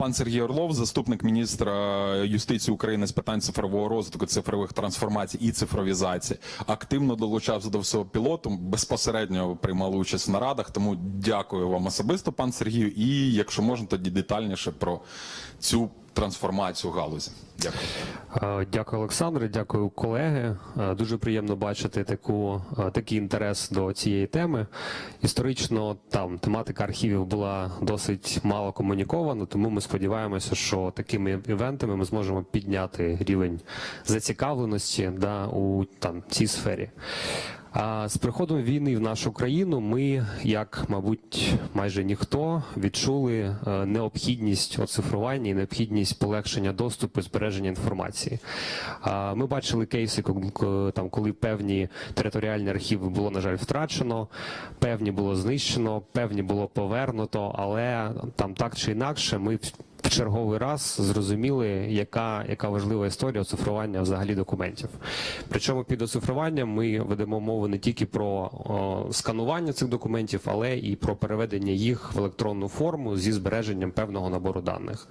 Пан Сергій Орлов, заступник міністра юстиції України з питань цифрового розвитку, цифрових трансформацій і цифровізації, активно долучався до всього пілоту, безпосередньо приймали участь в нарадах. Тому дякую вам особисто, пан Сергію. І якщо можна, тоді детальніше про цю трансформацію галузі. Дякую. Е, Дякую, Олександре. Дякую, колеги. Е, Дуже приємно бачити таку, е, такий інтерес до цієї теми. Історично там тематика архівів була досить мало комунікована, тому ми сподіваємося, що такими івентами ми зможемо підняти рівень зацікавленості да, у там, цій сфері. З приходом війни в нашу країну ми, як мабуть, майже ніхто, відчули е, необхідність оцифрування і необхідність полегшення доступу і збереження інформації. Ми бачили кейси, там, коли певні територіальні архіви було, на жаль, втрачено, певні було знищено, певні було повернуто, але там так чи інакше ми черговий раз зрозуміли, яка, яка важлива історія оцифрування взагалі документів. Причому під оцифруванням ми ведемо мову не тільки про о, сканування цих документів, але і про переведення їх в електронну форму зі збереженням певного набору даних.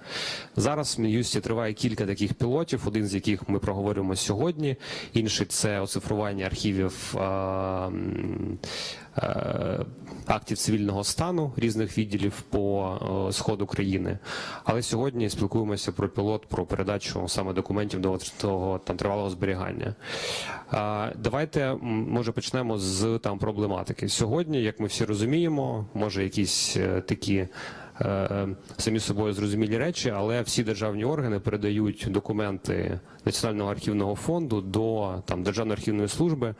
Зараз в Мін'юсті триває кілька таких пілотів, один з яких ми проговоримо сьогодні, інший це оцифрування архівів. е, Актів цивільного стану різних відділів по е, сходу країни, але сьогодні спілкуємося про пілот, про передачу саме документів до того там тривалого зберігання. Давайте може почнемо з там проблематики. Сьогодні, як ми всі розуміємо, може якісь е, такі. Е, Самі собою зрозумілі речі, але всі державні органи передають документи Національного архівного фонду до там Державної архівної служби е,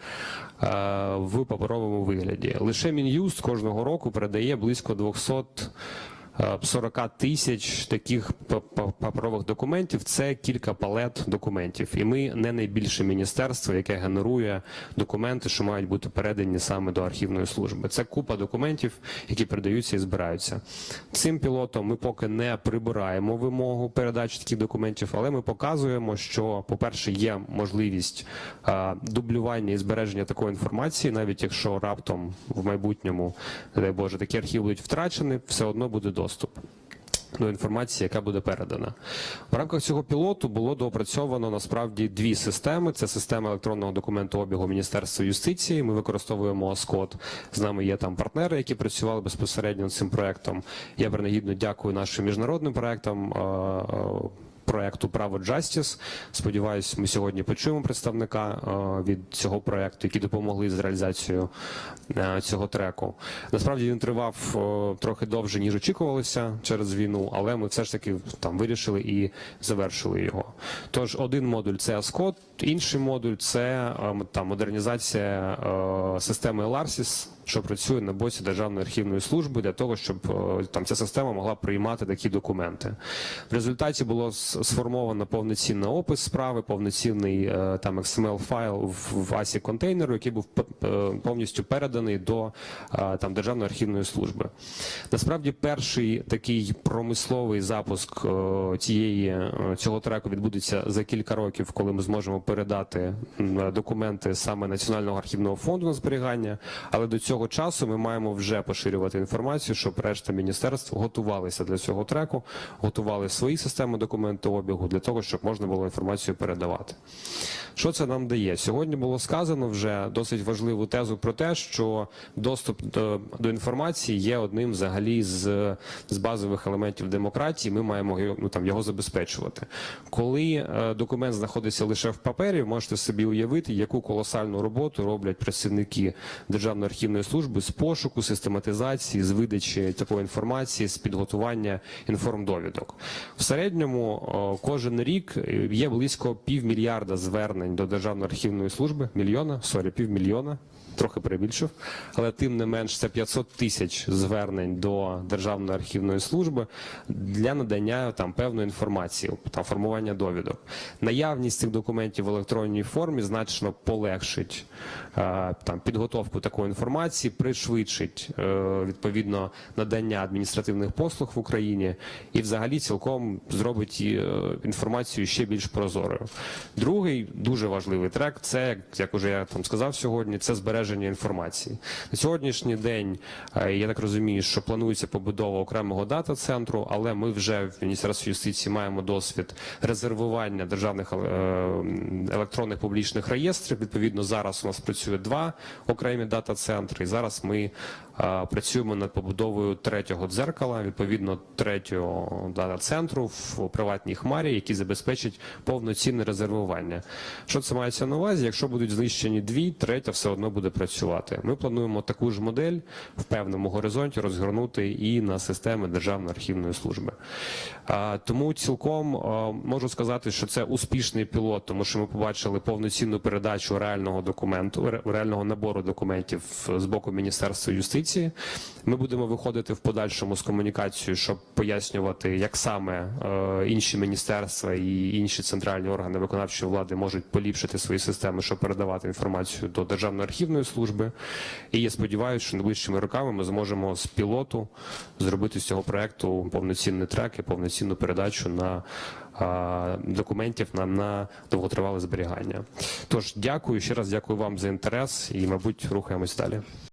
в паперовому вигляді. Лише Мін'юст кожного року передає близько 200 е, 40 тисяч таких па- па- паперових документів. Це кілька палет документів. І ми не найбільше міністерство, яке генерує документи, що мають бути передані саме до архівної служби. Це купа документів, які передаються і збираються. Цим пілотом ми поки не прибираємо вимогу передачі таких документів, але ми показуємо, що, по-перше, є можливість е, дублювання і збереження такої інформації, навіть якщо раптом в майбутньому, дай Боже, такі архіви будуть втрачені, все одно буде доступ. До інформації, яка буде передана в рамках цього пілоту, було доопрацьовано насправді дві системи: це система електронного документу обігу Міністерства юстиції. Ми використовуємо АСКОД. З нами є там партнери, які працювали безпосередньо над цим проектом. Я принагідно дякую нашим міжнародним проектам. Проекту Право Justice. Сподіваюсь, ми сьогодні почуємо представника е, від цього проекту, які допомогли з реалізацією е, цього треку. Насправді він тривав е, трохи довше, ніж очікувалося через війну, але ми все ж таки там вирішили і завершили його. Тож один модуль це ASCOD, інший модуль це там модернізація системи LARSIS, що працює на боці Державної архівної служби для того, щоб е, там ця система могла приймати такі документи. В результаті було сформовано повноцінний опис справи, повноцінний е, там XML файл в, ASI контейнеру, який був е, повністю переданий до там Державної архівної служби. Насправді, перший такий промисловий запуск цієї цього треку відбудеться за кілька років, коли ми зможемо передати документи саме Національного архівного фонду на зберігання. Але до цього часу ми маємо вже поширювати інформацію, щоб решта міністерств готувалися для цього треку, готували свої системи документообігу для того, щоб можна було інформацію передавати. Що це нам дає? Сьогодні було сказано вже досить важливу тезу про те, що доступ до, до інформації є одним взагалі з, з базових елементів демократії. Ми маємо ну, там, його забезпечувати. Коли е, документ знаходиться лише в папері, можете собі уявити, яку колосальну роботу роблять працівники Державної архівної служби з пошуку, систематизації, з видачі такої інформації, з підготування інформдовідок. В середньому кожен рік е, є близько півмільярда звернень до Державної архівної служби. Мільйона, сорі, півмільйона. Трохи перебільшив, але тим не менш це 500 тисяч звернень до Державної архівної служби для надання там певної інформації, там формування довідок. Наявність цих документів в електронній формі значно полегшить е, там підготовку такої інформації. пришвидшить е, відповідно надання адміністративних послуг в Україні і, взагалі, цілком зробить е, інформацію ще більш прозорою. Другий дуже важливий трек це, як уже я там сказав сьогодні, це збереження інформації. На сьогоднішній день е, я так розумію, що планується побудова окремого дата-центру, але ми вже в Міністерстві юстиції маємо досвід резервування державних е, електронних публічних реєстрів. Відповідно, зараз у нас працює два окремі дата-центри. І зараз ми працюємо над побудовою третього дзеркала, відповідно третього дата-центру в приватній хмарі, який забезпечить повноцінне резервування. Що це мається на увазі? Якщо будуть знищені дві, третя все одно буде працювати. Ми плануємо таку ж модель в певному горизонті розгорнути і на системи Державної архівної служби. Тому цілком можу сказати, що це успішний пілот, тому що ми побачили повноцінну передачу реального документу, реального набору документів з боку Міністерства юстиції. Ми будемо виходити в подальшому з комунікацією, щоб пояснювати, як саме е, інші міністерства і інші центральні органи виконавчої влади можуть поліпшити свої системи, щоб передавати інформацію до Державної архівної служби. І я сподіваюся, що найближчими роками ми зможемо з пілоту зробити з цього проекту повноцінний трек і повноцінну передачу на а, документів на, на довготривале зберігання. Тож дякую ще раз, дякую вам за інтерес і, мабуть, рухаємось далі.